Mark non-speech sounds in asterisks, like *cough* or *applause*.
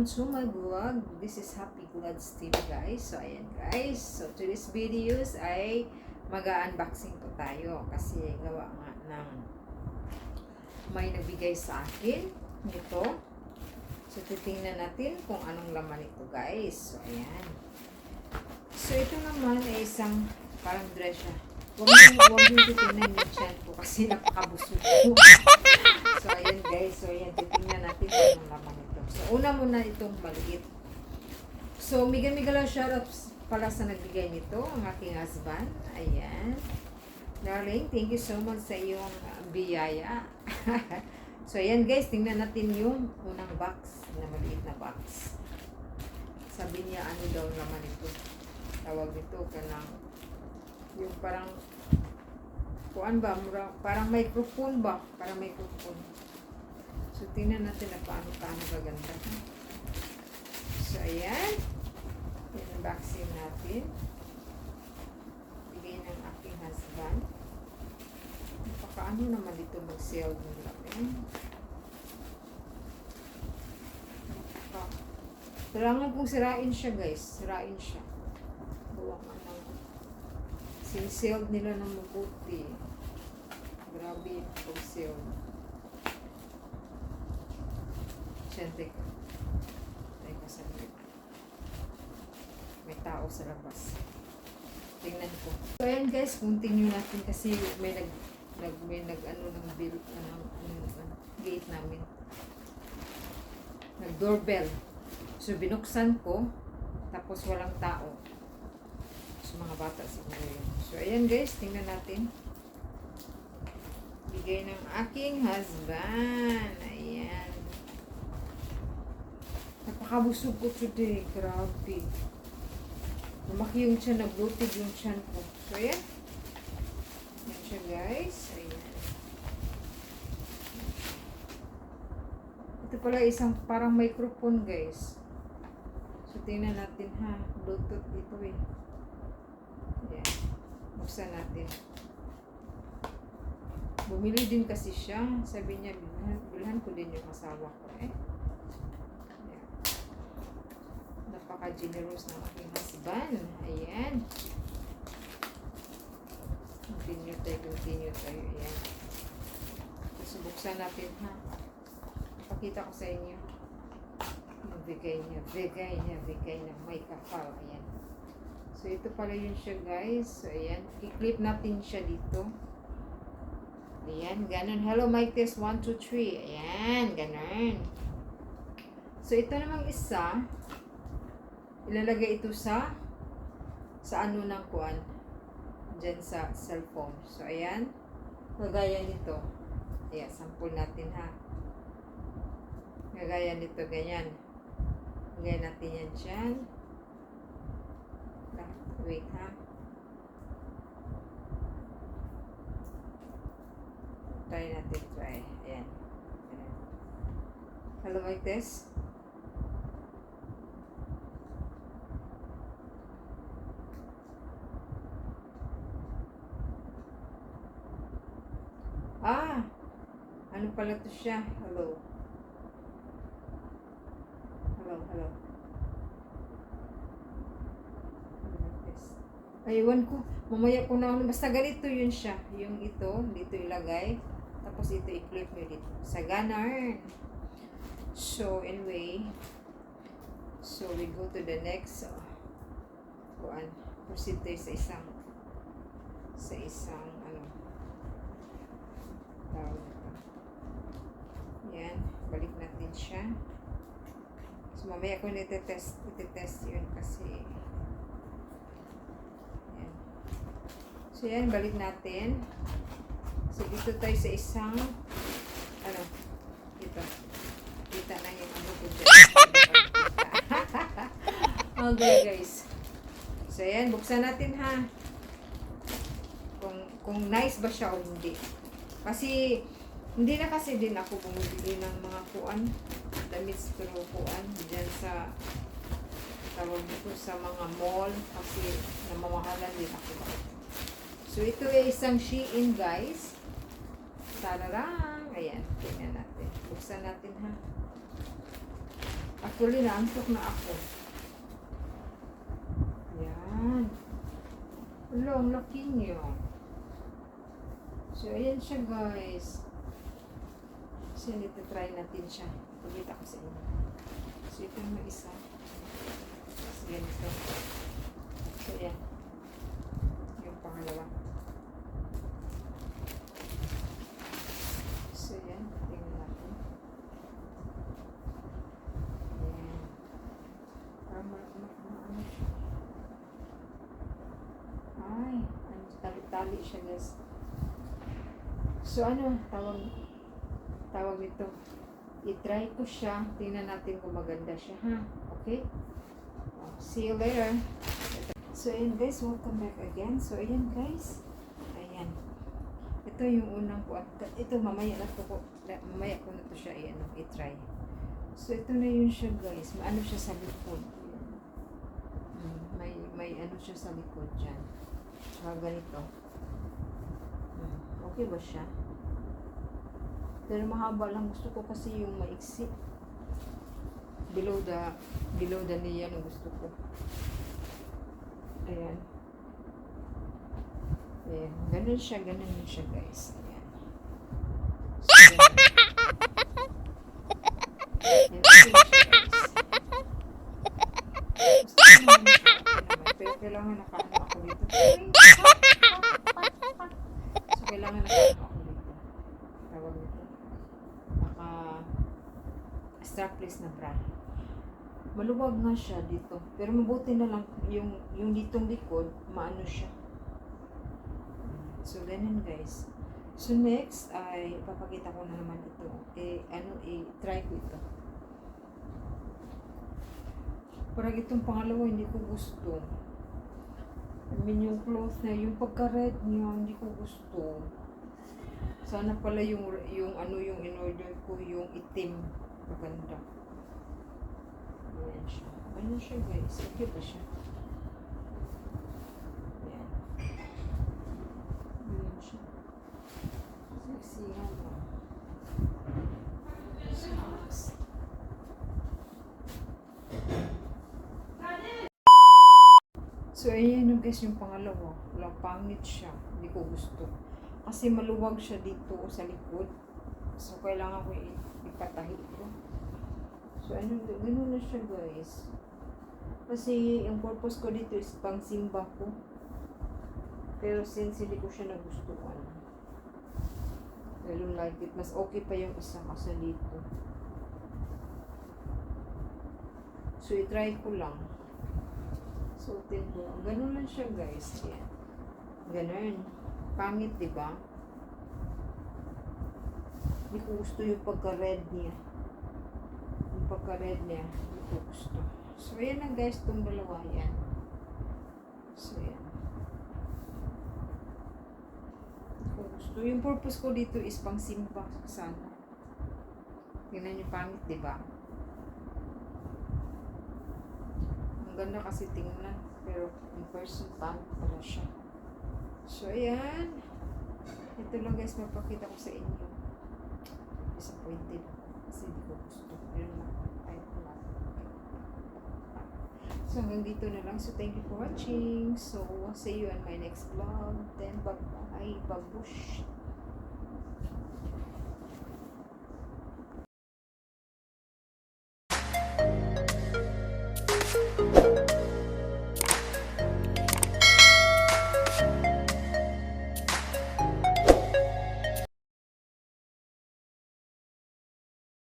welcome to my vlog. This is Happy Goods TV guys. So ayan guys, so today's videos ay mag-unboxing po tayo kasi gawa nga ng may nagbigay sa akin nito. So titingnan natin kung anong laman ito guys. So ayan. So ito naman ay isang parang dress siya. Huwag mo, huwag mo titingnan yung chan ko kasi napakabusog ko. *laughs* So, ayan guys. So, ayan. Titingnan natin kung anong laman ito. So, una muna itong maliit. So, miga-miga lang shoutouts pala sa nagbigay nito, ang aking husband. Ayan. Darling, thank you so much sa iyong uh, biyaya. *laughs* so, ayan guys. Tingnan natin yung unang box na maliit na box. Sabi niya, ano daw naman ito. Tawag nito ka ng yung parang kuan ba, mura, parang microphone ba? Parang microphone. So, tingnan natin na paano paano gaganda. So, ayan. Yan ang vaccine natin. Bigay ng aking husband. Napakaano naman dito mag-sale ng laki. Napaka. Kailangan kong sirain siya guys. Sirain siya. Buwang ano. Sinsealed nila ng mabuti. Grabe Siyempre ka. Teka saglit. May tao sa labas. Tingnan ko. So ayan guys, continue natin kasi may nag nag may nag ano ng bill ano, ano, ano gate namin. Nag doorbell. So binuksan ko tapos walang tao sa mga bata siguro yun. So, ayan guys, tingnan natin. Bigay ng aking husband. Ayan. Napakabusog ko today. Grabe. Lumaki yung tiyan, nag-bloated yung tiyan ko. So, ayan. Ayan siya guys. Ayan. Ito pala isang parang microphone guys. So, tingnan natin ha. Bluetooth ito eh. Ayan. Buksan natin. Bumili din kasi siya. Sabi niya, bilhan, bilhan ko din yung asawa ko eh. Ayan. Napaka-generous ng aking husband. Ayan. Continue tayo, continue tayo. Ayan. So, buksan natin ha. Pakita ko sa inyo. Bigay niya, bigay niya, bigay na may kapal. Ayan. So, ito pala yun siya, guys. So, ayan. I-clip natin siya dito. Ayan, ganun. Hello, mic test. 1, 2, 3. Ayan, ganun. So, ito namang isa, ilalagay ito sa sa ano ng kuan dyan sa cellphone. So, ayan. Kagaya nito. Ayan, sample natin ha. Kagaya nito, ganyan. Lagay natin yan dyan. Wait, ha? Try natin, try. Ayan. Hello, like this. Ah! Ano pala to siya? Hello. Hello, hello. Aywan ko. Mamaya ko na ano. Basta ganito yun siya. Yung ito, dito ilagay. Tapos ito i-clip nyo dito. Sa ganarn. So, anyway. So, we go to the next. Uh, kuan. Proceed tayo sa isang sa isang ito. Yan. Balik natin siya. So, mamaya ko nite-test, ite-test yun kasi So, yan, balik natin. So, dito tayo sa isang, ano, dito. Kita na yung ano ko dyan. *laughs* okay, guys. So, yan, buksan natin ha. Kung, kung nice ba siya o hindi. Kasi, hindi na kasi din ako bumibili ng mga kuan, damit pero kuan, dyan sa tawag dito sa mga mall kasi namamahalan din ako. So, ito ay isang Shein, guys. Tararang! Ayan, tingnan natin. Buksan natin, ha. Actually, naantok na ako. Yan. Wala, ang laki niyo. So, ayan siya guys. So, nito try natin siya. Pagkita ko sa inyo. So, ito yung isa. So, ganito. So, ayan. Yung pangalawa. So, yan. Tingnan natin. Ayan. Parang ma, ma, ma, ano. Ay, ano, tali-tali siya guys. So, ano, tawag, tawag nito. I-try ko siya. Tingnan natin kung maganda siya, ha? Okay? See you later. So, ayan guys, welcome back again. So, ayan guys. Ayan. Ito yung unang ko. Ito, mamaya na to ko. Mamaya ko na to siya i-ano, i-try. So, ito na yun siya guys. Maano siya sa likod. Ayan. Mm, may, may ano siya sa likod dyan. Tsaka ganito. Okay ba siya? Pero mahaba lang. Gusto ko kasi yung maiksi. Below the, below the knee yan gusto ko. Ayan. Ayan. Ganun siya, ganun siya guys. Ayan. So. Ayan, okay okay kailangan nakaano ako dito. So, kailangan nakaano ako dito. Tawag nito. Naka strapless na bra. Maluwag nga siya dito. Pero mabuti na lang yung, yung ditong likod, maano siya. So, ganun guys. So, next ay papakita ko na naman ito. Eh, ano, eh, try ko ito. Parang itong pangalawa, hindi ko gusto. I mean, yung cloth na, yung pagka-red niya, hindi ko gusto. Sana pala yung, yung ano, yung in-order ko, yung itim. Maganda. Ayan siya. Ano siya guys? Okay ba siya? Ayan. Ayan siya. Sexy nga ba? So, ayan yung guys yung pangalawa. Walang pangit siya. Hindi ko gusto. Kasi maluwag siya dito sa likod. So, kailangan ko ipatahi ito. So, ano, ganun na siya guys. Kasi, ang purpose ko dito is pang simba ko. Pero since hindi ko siya nagustuhan. I don't like it. Mas okay pa yung isa kasi dito. So, i-try ko lang. Suotin ko. Ganun lang siya guys. Yan. Ganun. Pangit, di ba? Hindi ko gusto yung pagka-red niya. Yung pagka-red niya. Hindi ko gusto. So, yan lang guys. Itong dalawa yan. So, yan. Ko gusto. Yung purpose ko dito is pang simba sana. Tingnan yung pangit, di ba? Ang ganda kasi tingnan. Pero in person, pangit pala siya. So, ayan. Ito lang guys, mapakita ko sa inyo. Disappointed ako. Kasi hindi ko gusto. Pero lang, type ko. So, hanggang dito na lang. So, thank you for watching. So, see you on my next vlog. Then, bye-bye. Babush.